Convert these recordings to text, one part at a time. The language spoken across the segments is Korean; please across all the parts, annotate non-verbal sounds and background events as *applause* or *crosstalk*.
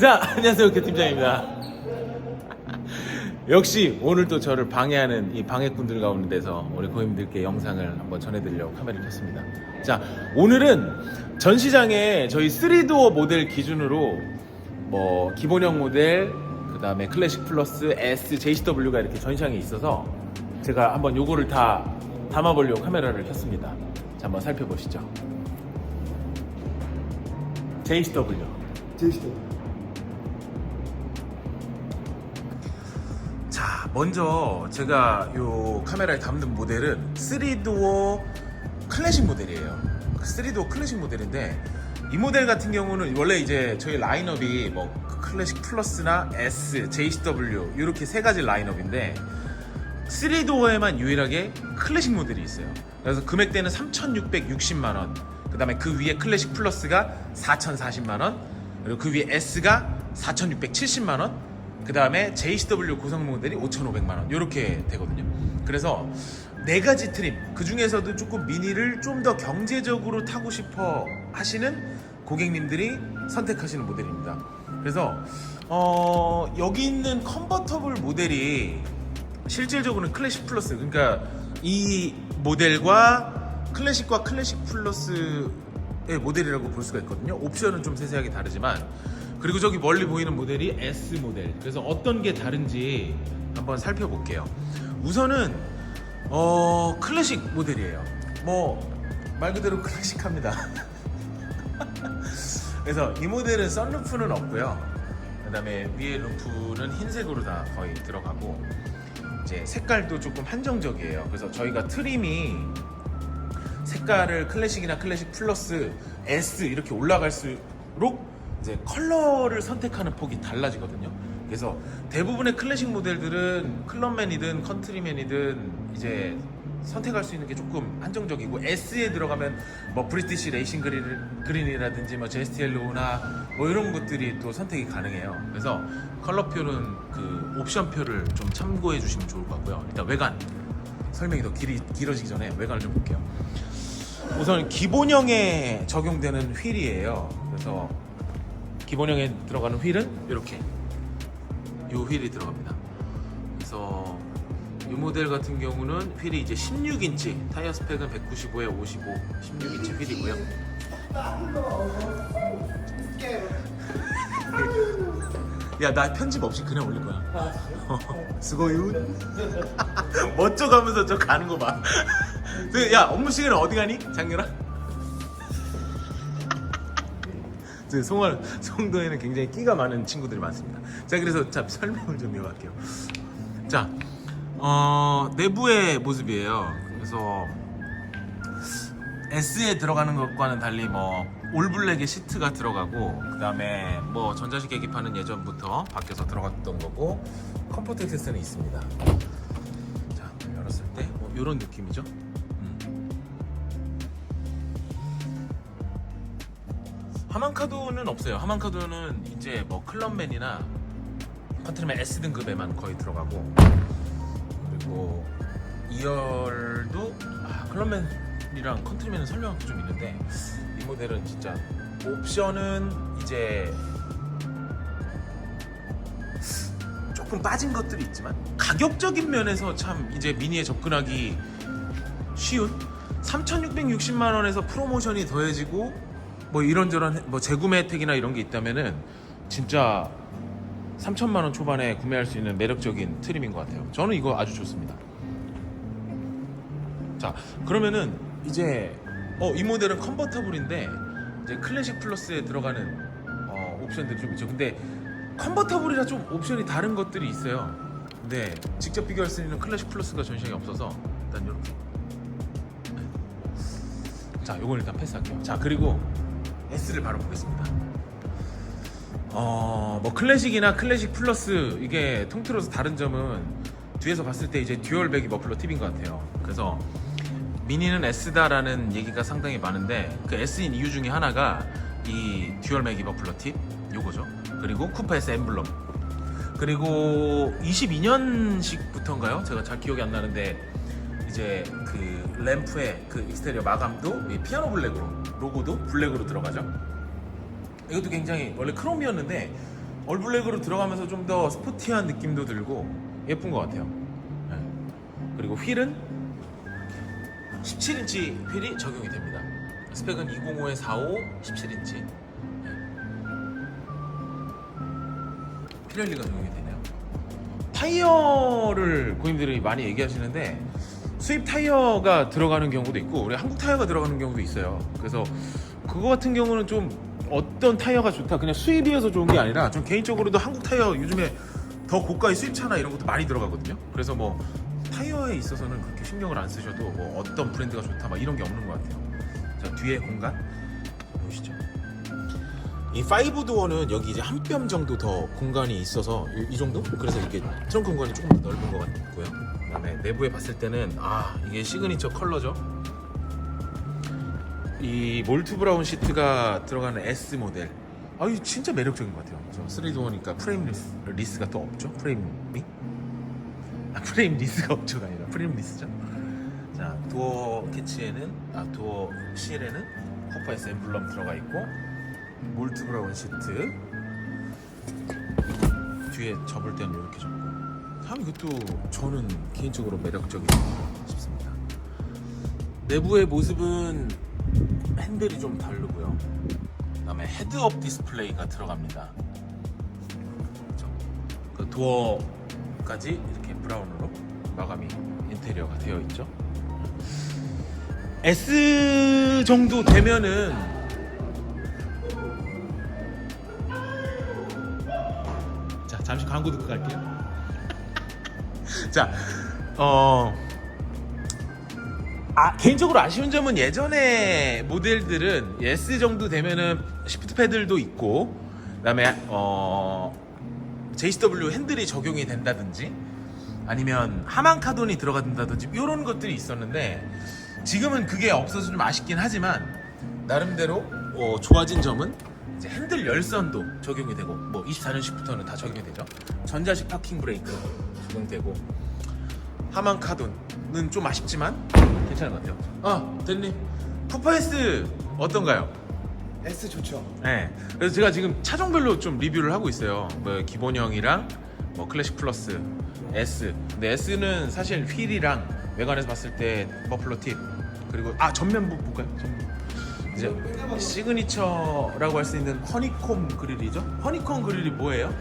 자, 안녕하세요. 개팀장입니다. 역시 오늘 또 저를 방해하는 이 방해꾼들 가운데서 우리 고객님들께 영상을 한번 전해드리려고 카메라를 켰습니다. 자, 오늘은 전시장에 저희 3도어 모델 기준으로 뭐 기본형 모델, 그 다음에 클래식 플러스, S, JCW가 이렇게 전시장에 있어서 제가 한번 요거를 다 담아보려고 카메라를 켰습니다. 자, 한번 살펴보시죠. JCW. 제 먼저 제가 요 카메라에 담는 모델은 3도어 클래식 모델이에요. 3도어 클래식 모델인데 이 모델 같은 경우는 원래 이제 저희 라인업이 뭐 클래식 플러스나 S, JCW 이렇게 세 가지 라인업인데 3도어에만 유일하게 클래식 모델이 있어요. 그래서 금액대는 3,660만 원. 그 다음에 그 위에 클래식 플러스가 4,040만 원. 그리고 그 위에 S가 4,670만 원. 그 다음에 JCW 고성 모델이 5,500만 원. 이렇게 되거든요. 그래서 네 가지 트림. 그 중에서도 조금 미니를 좀 더 경제적으로 타고 싶어 하시는 고객님들이 선택하시는 모델입니다. 그래서 어, 여기 있는 컨버터블 모델이 실질적으로는 클래식 플러스 그러니까 이 모델과 클래식과 클래식 플러스의 모델이라고 볼 수가 있거든요 옵션은 좀 세세하게 다르지만 그리고 저기 멀리 보이는 모델이 S 모델. 그래서 어떤 게 다른지 한번 살펴볼게요. 우선은 어 클래식 모델이에요. 뭐 말 그대로 클래식합니다. *laughs* 그래서 이 모델은 썬루프는 없고요. 그 다음에 위에 루프는 흰색으로 다 거의 들어가고 이제 색깔도 조금 한정적이에요. 그래서 저희가 트림이 색깔을 클래식이나 클래식 플러스 S 이렇게 올라갈수록 이제 컬러를 선택하는 폭이 달라지거든요. 그래서 대부분의 클래식 모델들은 클럽맨이든 컨트리맨이든 이제 선택할 수 있는 게 조금 한정적이고 S에 들어가면 뭐 브리티시 레이싱 그린, 그린이라든지 뭐 제스트 옐로우나 뭐 이런 것들이 또 선택이 가능해요. 그래서 컬러표는 그 옵션표를 좀 참고해 주시면 좋을 것 같고요. 일단 외관 설명이 더 길이, 길어지기 전에 외관을 좀 볼게요. 우선 기본형에 적용되는 휠이에요. 그래서 기본형에 들어가는 휠은 이렇게 이 휠이 들어갑니다. 그래서 이 모델 같은 경우는 휠이 이제 16인치 타이어 스펙은 195에 55 16인치 휠이고요. *laughs* 야 나 편집 없이 그냥 올릴 거야. *laughs* 수고윤. *laughs* 멋져 가면서 저 가는 거 봐. 그, 야 업무 시간에 어디 가니? 장렬아. 송월 송도에는 굉장히 끼가 많은 친구들이 많습니다. 자 그래서 자 설명을 좀 해볼게요. 자 어, 내부의 모습이에요. 그래서 S에 들어가는 것과는 달리 뭐 올블랙의 시트가 들어가고 그 다음에 뭐 전자식 계기판은 예전부터 밖에서 들어갔던 거고 컴포트 액세스는 있습니다. 자 열었을 때 뭐 이런 느낌이죠. 하만카도는 없어요. 하만카도는 이제 뭐 클럽맨이나 컨트리맨 S 등급에만 거의 들어가고 그리고 2열도 아, 클럽맨이랑 컨트리맨은 설명할 게좀 있는데 이 모델은 진짜 옵션은 이제 조금 빠진 것들이 있지만 가격적인 면에서 참 이제 미니에 접근하기 쉬운 3,660만 원에서 프로모션이 더해지고 뭐 이런저런 해- 뭐 재구매 혜택이나 이런 게 있다면은 진짜 3천만 원 초반에 구매할 수 있는 매력적인 트림인 것 같아요. 저는 이거 아주 좋습니다. 자 그러면은 이제 어, 이 모델은 컨버터블인데 이제 클래식 플러스에 들어가는 어, 옵션들이 좀 있죠. 근데 컨버터블이라 좀 옵션이 다른 것들이 있어요. 근데 직접 비교할 수 있는 클래식 플러스가 전시장에 없어서 일단 이렇게 자 요건 일단 패스할게요. 자 그리고 S를 바로 보겠습니다. 어, 뭐 클래식이나 클래식 플러스 이게 통틀어서 다른 점은 뒤에서 봤을 때 이제 듀얼 배기 머플러 팁인 것 같아요. 그래서 미니는 S다라는 얘기가 상당히 많은데 그 S인 이유 중에 하나가 이 듀얼 배기 머플러 팁 요거죠. 그리고 쿠파 S 엠블럼. 그리고 22년식부터인가요? 제가 잘 기억이 안 나는데 이제 그 램프의 그 익스테리어 마감도 이 피아노 블랙으로 로고도 블랙으로 들어가죠. 이것도 굉장히 원래 크롬이었는데 올블랙으로 들어가면서 좀 더 스포티한 느낌도 들고 예쁜 것 같아요. 네. 그리고 휠은 17인치 휠이 적용이 됩니다. 스펙은 205에 45, 17인치. 피렐리가 적용이 되네요. 타이어를 고객님들이 많이 얘기하시는데 수입 타이어가 들어가는 경우도 있고 우리 한국 타이어가 들어가는 경우도 있어요. 그래서 그거 같은 경우는 좀 어떤 타이어가 좋다 그냥 수입이어서 좋은 게 아니라 전 개인적으로도 한국 타이어 요즘에 더 고가의 수입차나 이런 것도 많이 들어가거든요. 그래서 뭐 타이어에 있어서는 그렇게 신경을 안 쓰셔도 뭐 어떤 브랜드가 좋다 막 이런 게 없는 것 같아요. 자 뒤에 공간 보시죠. 이 파이브 도어는 여기 이제 한 뼘 정도 더 공간이 있어서 이, 이 정도? 그래서 이게 트렁크 공간이 조금 더 넓은 것 같고요. 그다음에 내부에 봤을 때는 아 이게 시그니처 컬러죠. 이 몰트 브라운 시트가 들어가는 S 모델. 아 이거 진짜 매력적인 것 같아요. 저 3도어니까 프레임 리스, 리스가 또 없죠? 프레임이? 아 프레임 리스가 없죠가 아니라 프레임 리스죠. 자 도어 캐치에는 아 도어 실에는 코파 S 엠블럼 들어가 있고 몰트 브라운 시트 뒤에 접을 때는 이렇게 접고 참 이것도 저는 개인적으로 매력적이다 싶습니다 내부의 모습은 핸들이 좀 다르고요 그다음에 헤드업 디스플레이가 들어갑니다? 그 도어까지 이렇게 브라운으로 마감이 인테리어가 되어 있죠 S 정도 되면은 자 잠시 광고 듣고 갈게요. 자, 어, 아 개인적으로 아쉬운 점은 예전에 모델들은 S 정도 되면은 시프트 패들도 있고, 그 다음에 어 JCW 핸들이 적용이 된다든지, 아니면 하만 카돈이 들어간다든지 이런 것들이 있었는데 지금은 그게 없어서 좀 아쉽긴 하지만 나름대로 어, 좋아진 점은 이제 핸들 열선도 적용이 되고 뭐 24년식부터는 다 적용이 되죠. 전자식 파킹 브레이크 적용되고 하만 카돈은 좀 아쉽지만 괜찮은 것 같아요. 아 대리님 푸파에스 어떤가요? S 좋죠. 네. 그래서 제가 지금 차종별로 좀 리뷰를 하고 있어요. 뭐 기본형이랑 뭐 클래식 플러스, S. 근데 S는 사실 휠이랑 외관에서 봤을 때 버플러 팁 그리고 아 전면부 볼까요? 전면. 이제 시그니처라고 할 수 있는 허니콤 그릴이죠. 허니콤 그릴이 뭐예요?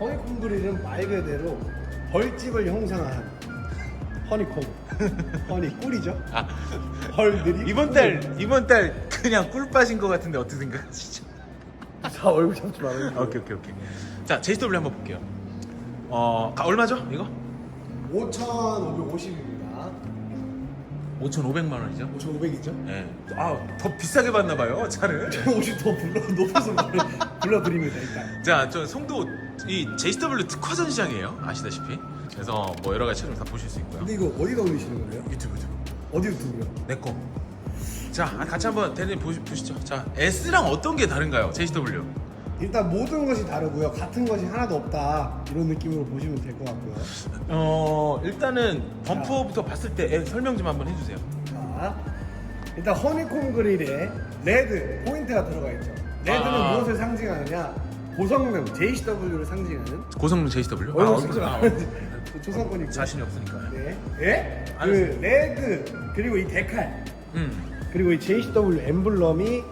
허니콤 그릴은 말 그대로 벌집을 형상한 허니콤. 허니 꿀이죠. 아 벌들이 이번 달 이번 달 그냥 꿀 빠진 것 같은데 어떻게 생각하시죠? 다 *laughs* 얼굴 잡지 말아요. 오케이 오케이 오케이. 자 JW 한번 볼게요. 어 가- 얼마죠 이거? 5,550입니다. 5,500만 원이죠. 5,500이죠? 네. 아 더 비싸게 받나 봐요 차를. *laughs* 50더 불러 불러- 불러드립니다 일단. 자, 저 송도 이 JCW 특화 전시장이에요. 아시다시피. 그래서 뭐 여러 가지 차를 다 보실 수 있고요. 근데 이거 어디다 올리시는 거예요? 유튜브 유튜브. 어디 유튜브요? 내 거. 자, 같이 한번 대리님 보시, 보시죠. 자, S랑 어떤 게 다른가요? JCW. 일단 모든 것이 다르고요. 같은 것이 하나도 없다 이런 느낌으로 보시면 될 것 같고요. 어, 일단은 범퍼부터 봤을 때 에, 설명 좀 한번 해주세요. 자, 일단 허니콤 그릴에 레드 포인트가 들어가 있죠. 레드는 아. 무엇을 상징하느냐? 고성능 JCW를 상징하는 고성능 JCW. 얼굴 얼굴 쓰지 아, 마. 어. 조선권이고. 자신이 없으니까. 네. 예? 그. 레드 그리고 이 데칼 음, 그리고 이 JCW 엠블럼이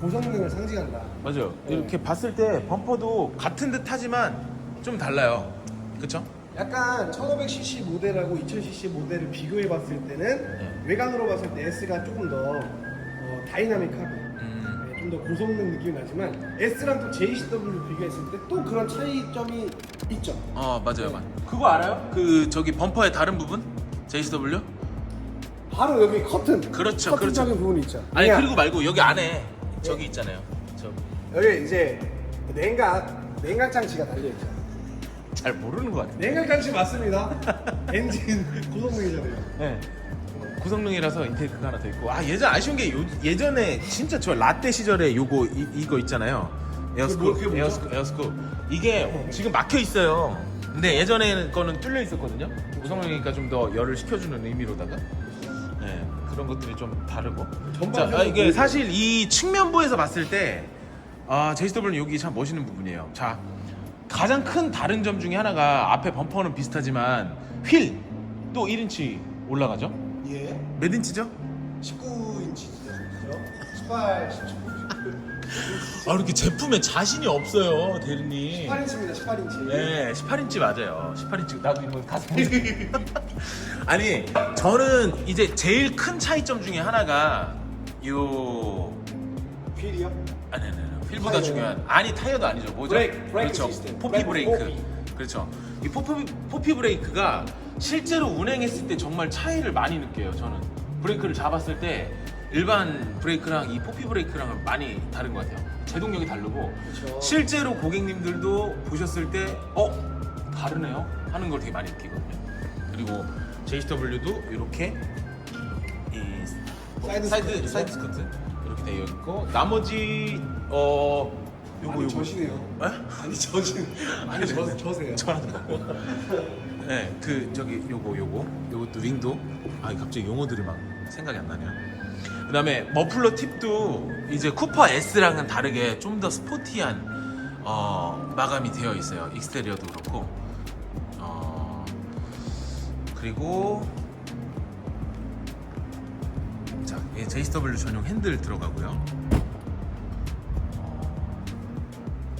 고성능을 상징한다. 맞아요. 네. 이렇게 봤을 때 범퍼도 같은 듯 하지만 좀 달라요. 그쵸? 약간 1500cc 모델하고 2000cc 모델을 비교해 봤을 때는 네. 외관으로 봤을 때 S가 조금 더 어, 다이나믹하고 음, 좀 더 고성능 느낌이 나지만 S랑 또 JCW 비교했을 때 또 그런 차이점이 있죠. 어, 맞아요. 맞 그거 알아요? 그, 저기 범퍼의 다른 부분? JCW? 바로 여기 커튼. 그렇죠, 커튼적인 그렇죠. 부분이 있죠. 아니 그냥 그리고 말고 여기 안에 저기 있잖아요. 저잘 여기 이제 냉각 냉각 장치가 달려 있죠. 모르는 것 같아요. 냉각 장치 맞습니다. *laughs* 엔진 고성능이잖아요. 네. 고성능이라서 인테리어가 하나 더 있고 아 예전 아쉬운 게 요, 예전에 진짜 저 라떼 시절에 요거 이, 이거 있잖아요. 그게 에어스쿱 뭐-? 에어스쿱 에어스쿱 이게 지금 막혀 있어요. 근데 예전에 거는 뚫려 있었거든요. 고성능이니까 좀 더 열을 식혀주는 의미로다가 네, 그런 것들이 좀 다르고 자 아, 이게 보이죠? 사실 이 측면부에서 봤을 때 아, JCW는 여기 참 멋있는 부분이에요. 자, 가장 큰 다른 점 중에 하나가 앞에 범퍼는 비슷하지만 휠 또 1인치 올라가죠. 예. 몇 인치죠? 19인치죠. 18, 19. 아 이렇게 제품에 자신이 없어요 대리님. 18인치입니다. 18인치. 네, 18인치 맞아요. 18인치. 나도 이거 가슴. *laughs* 아니, 저는 이제 제일 큰 차이점 중에 하나가 요 휠이요? 아니 아니 아니. 휠보다 타이어. 중요한 아니 타이어도 아니죠. 뭐죠? 브레이크, 브레이크 그렇죠. 시스템. 포피 브레이크, 브레이크. 그렇죠. 이 포피 포피 브레이크가 실제로 운행했을 때 정말 차이를 많이 느껴요. 저는 브레이크를 잡았을 때 일반 브레이크랑 이 포피 브레이크랑은 많이 다른 것 같아요. 제동력이 다르고 그렇죠. 실제로 고객님들도 보셨을 때 어? 다르네요 하는 걸 되게 많이 느끼거든요 그리고 JCW도 이렇게 이 사이드 사이드? 사이드 스커트 이렇게 되어 있고 나머지 어 요거 요거 저시네요. 에? 아니 저시. 아니 저 저세요. 저하는 거. 네, 그 저기 요거 요거 요것도 윙도. 아 갑자기 용어들이 막 생각이 안 나네요. 그다음에 머플러 팁도 이제 쿠퍼 S랑은 다르게 좀 더 스포티한 어, 마감이 되어 있어요. 익스테리어도 그렇고. 어, 그리고 자, 이 JCW 전용 핸들 들어가고요. 어,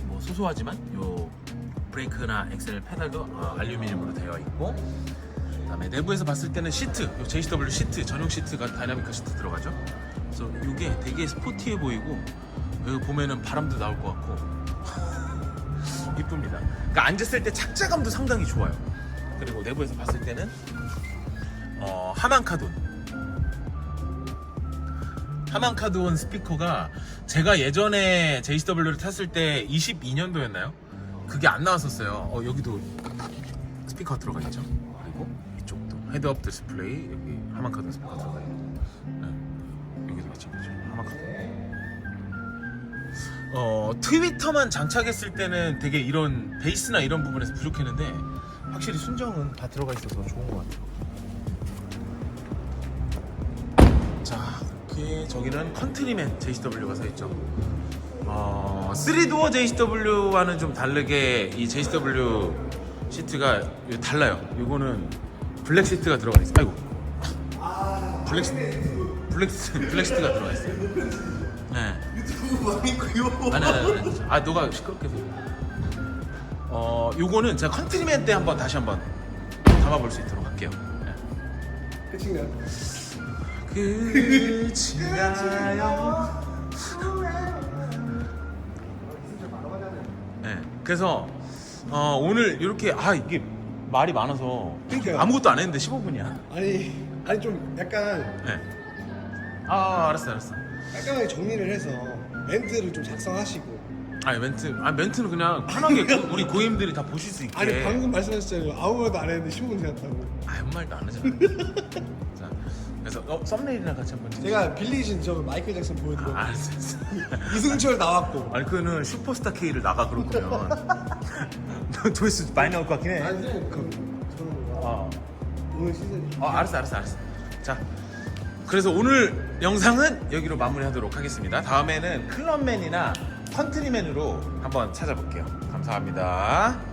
뭐 소소하지만 요 브레이크나 엑셀 페달도 어, 알루미늄으로 되어 있고 그다음에 내부에서 봤을 때는 시트, 요 JCW 시트 전용 시트가 다이나믹한 시트 들어가죠. 그래서 이게 되게 스포티해 보이고 여기 보면은 바람도 나올 것 같고 *laughs* 이쁩니다. 그러니까 앉았을 때 착자감도 상당히 좋아요. 그리고 내부에서 봤을 때는 어, 하만카돈 하만카돈 스피커가 제가 예전에 JCW를 탔을 때 22년도였나요? 그게 안 나왔었어요. 어, 여기도 스피커 들어가 있죠. 그리고 이쪽도 헤드업 디스플레이 여기 하만카돈 스피커 들어가 있고 네. 여기도 마찬가지로 하만카돈. 어 트위터만 장착했을 때는 되게 이런 베이스나 이런 부분에서 부족했는데 확실히 순정은 다 들어가 있어서 좋은 것 같아요. 자, 이렇게 저기는 컨트리맨 JCW가 서 있죠. 어, 3도어 JCW와는 좀 다르게 이 JCW 시트가 달라요. 이거는 블랙 시트가 들어가 있어요. 아이고. 블랙 시트, 블랙, 시- *laughs* 블랙 시트가 들어가 있어요. 네. 유튜브 망이고요. 아니, 아니, 아니. 아, 너가 시끄럽게 해서. 어, 요거는 제가 컨트리맨 때 한번 다시 한번 담아볼 수 있도록 할게요. 네. 끝인가요? *laughs* 끝인가요? 네. 그래서 어, 오늘 이렇게 아 이게 말이 많아서 그러니까요. 아무것도 안 했는데 15분이야. 아니 아니 좀 약간 네. 아 알았어 알았어. 깔끔하게 정리를 해서 멘트를 좀 작성하시고. 아니 멘트 아 멘트는 그냥 편하게 고- 우리 고객님들이 다 보실 수 있게. 아니 방금 말씀하셨잖아요. 아무 말도 안 했는데 15분 지났다고. 아무 말도 안 하잖아. *laughs* 자 그래서 어, 썸네일이랑 같이 한번 찍자. 제가 빌리신 저 마이클 잭슨 보여드려. 아, 알았어 알았어. *laughs* 이승철 나왔고. 아니 그거는 슈퍼스타 K를 나가 그럴 거면 조회수 많이 나올 것 같긴 해. 아니 그 저는 뭐 어. 오늘 시즌. 어, 알았어, 알았어, 알았어. 자, 그래서 오늘 영상은 여기로 마무리하도록 하겠습니다. 다음에는 클럽맨이나 컨트리맨으로 한번 찾아볼게요. 감사합니다.